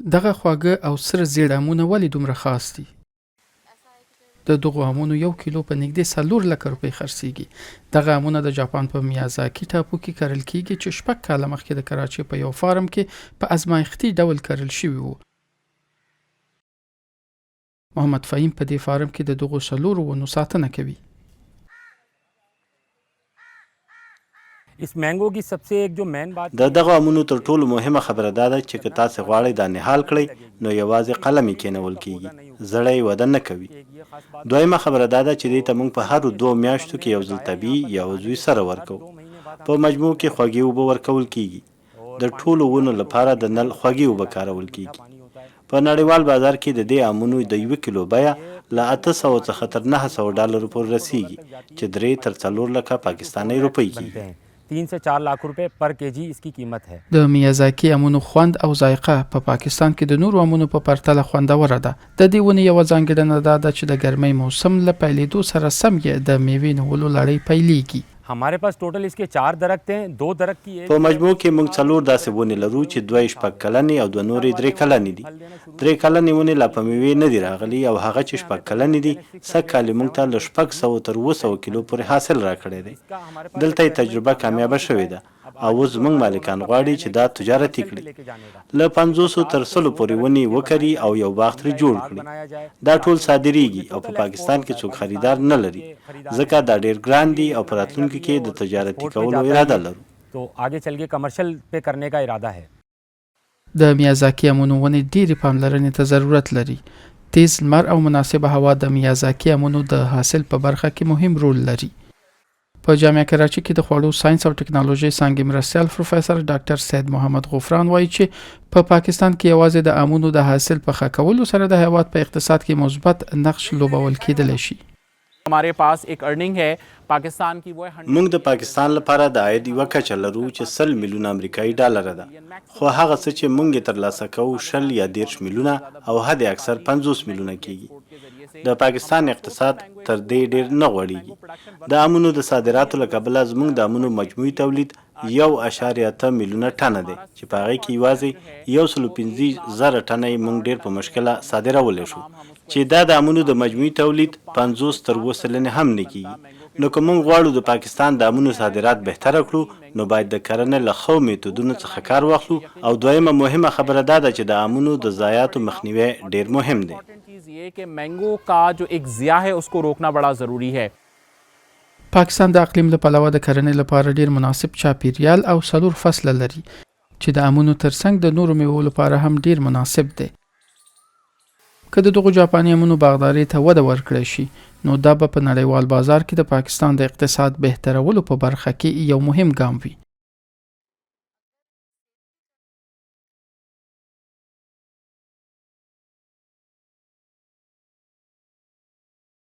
دغه خواږه او سره زیړ امونه ولې دومره خاص دي؟ د دغو امونو یو کیلو په نږدې څلور لکه روپۍ خرڅیږي. دغه امونه د جاپان په میازاکی ټاپو کې کرل کیږي چې شپږ کاله مخکې د کراچۍ په یو فارم کې په ازمایښتي ډول کرل شوي وو. محمد فهیم په دې فارم کې د دغو څلورو ونو ساتنه کوي اس مانګو کی سبسه ایک جو مین بات د دغه امونو تر ټولو مهمه خبره دا ده چې که تاسو غواړئ دا نهال کړئ نو یوازې قلم یې کېنول کیږي. زړی ودن نه کوي. دویمه خبره دا ده چې دې ته موږ په هر دوه میاشتو کې یو ځل طبي یا عضوي سره ورکو په مجموع کې خوږې اوبه ورکول کیږي. د ټولو ونو لپاره د نل خوږې اوبه کارول کیږي. په نړیوال بازار کې د دې امونو د یو کیلو بیا له 800 څخه تر 900 ډالر پورې رسیږي چې درې تر 4 لکه پاکستانی روپۍ کیږي. हैं तीन से चार लाख रुपए पर केजी इसकी कीमत है د میازاکی امونو خوند او ذایقه په پا پاکستان کې د نورو امونو په پرتله خوندوره ده د دې ونې یو ځانګړنه دا ده چې د ګرمۍ موسم له پیلېدو سره سم یې د میوې نیولو لړۍ پیلېږي हमारे पास टोटल इसके चार दरख्त हैं दो दरख्त की एक په مجموع کې موږ څلور داسې ونې لرو چې دوه شپږ کلنې او دوه نورې درې کلنې دي درې کلنې ونې لا په میوې نه دي راغلي او هغه چې شپږ کلنې دي سږ کال یې موږ ته له شپږ سوه تر اووه سوه کیلو پورې حاصل راکړی دی دلته یې تجربه کامیابه شوې ده او زمنګ مالکان غواړي چې دا تجارت کړي. ل 500 تر 300 پورې ونی وکړي او یو باغ تر جوړ کړي. دا ټول صادریږي او په پاکستان کې څوک خریدار نه لري ځکه دا ډیر ګران دي او پراتلونکو کې د تجارتي کولو اراده لرو. تو آگے چل کے کمرشل پہ کرنے کا اراده ہے۔ د میازاکی امونو ونې ډېرې پاملرنې ته ضرورت لري. تیز لمر او مناسبه هوا د میازاکی امونو د حاصل په برخه کې مهم رول لري. په جامعه کراچي کې د خوړو ساينس او ټکنالوژي څانګې مرسل پروفیسور ډاکټر سید محمد غفران وایي چې په پا پاکستان کې یوازې د امونو د حاصل په خکولو سره د هیواد په اقتصاد کې مثبت نقش لوبول کېدلی شي. ہمارے پاس ایک ارننگ ہے پاکستان کی وہ موږ د پاکستان لپاره د عاید یو کچه لرو چې سل میلیون امریکایي ډالر ده. خو هغه څه چې موږ ترلاسه کوو شل یا دیرش میلیونه او حد اکثر 50 میلیونه کیږي. د پاکستان اقتصاد تر دې ډیر نه غوړیږي د امونو د صادراتو له کبله زموږ د امونو مجموعي تولید یو اشاریه اته میلیونه ټنه دی چې په هغه کې یوازې یو سلو پنځه زره ټنه یې موږ ډیر په مشکله صادرولی شو چې دا د امونو د مجموعي تولید 50 تر 2 سلنې هم نه کیږي. نو کوم غواړو د پاکستان د امونو صادرات بهتره کړو نو باید د کرنې له خو میتودونو څخه کار واخلو. او دویمه مهمه خبره دا ده چې د امونو د ضایعاتو مخنیوي ډیر مهم دی. چیز یہ کہ مینگو کا جو ایک ضیاع ہے اس کو روکنا بڑا ضروری ہے۔ پاکستان د اقلیم له پلوه د کرنې لپاره ډیر مناسب چاپیریال او سلور فصل لري چې د امونو ترڅنګ د نورو میوو لپاره هم ډیر مناسب دی. که د دغو جاپاني امونو باغداري ته وده ورکړی شي نو دا به په نړیوال بازار کې د پاکستان د اقتصاد بهترولو په برخه کې یو مهم ګام وي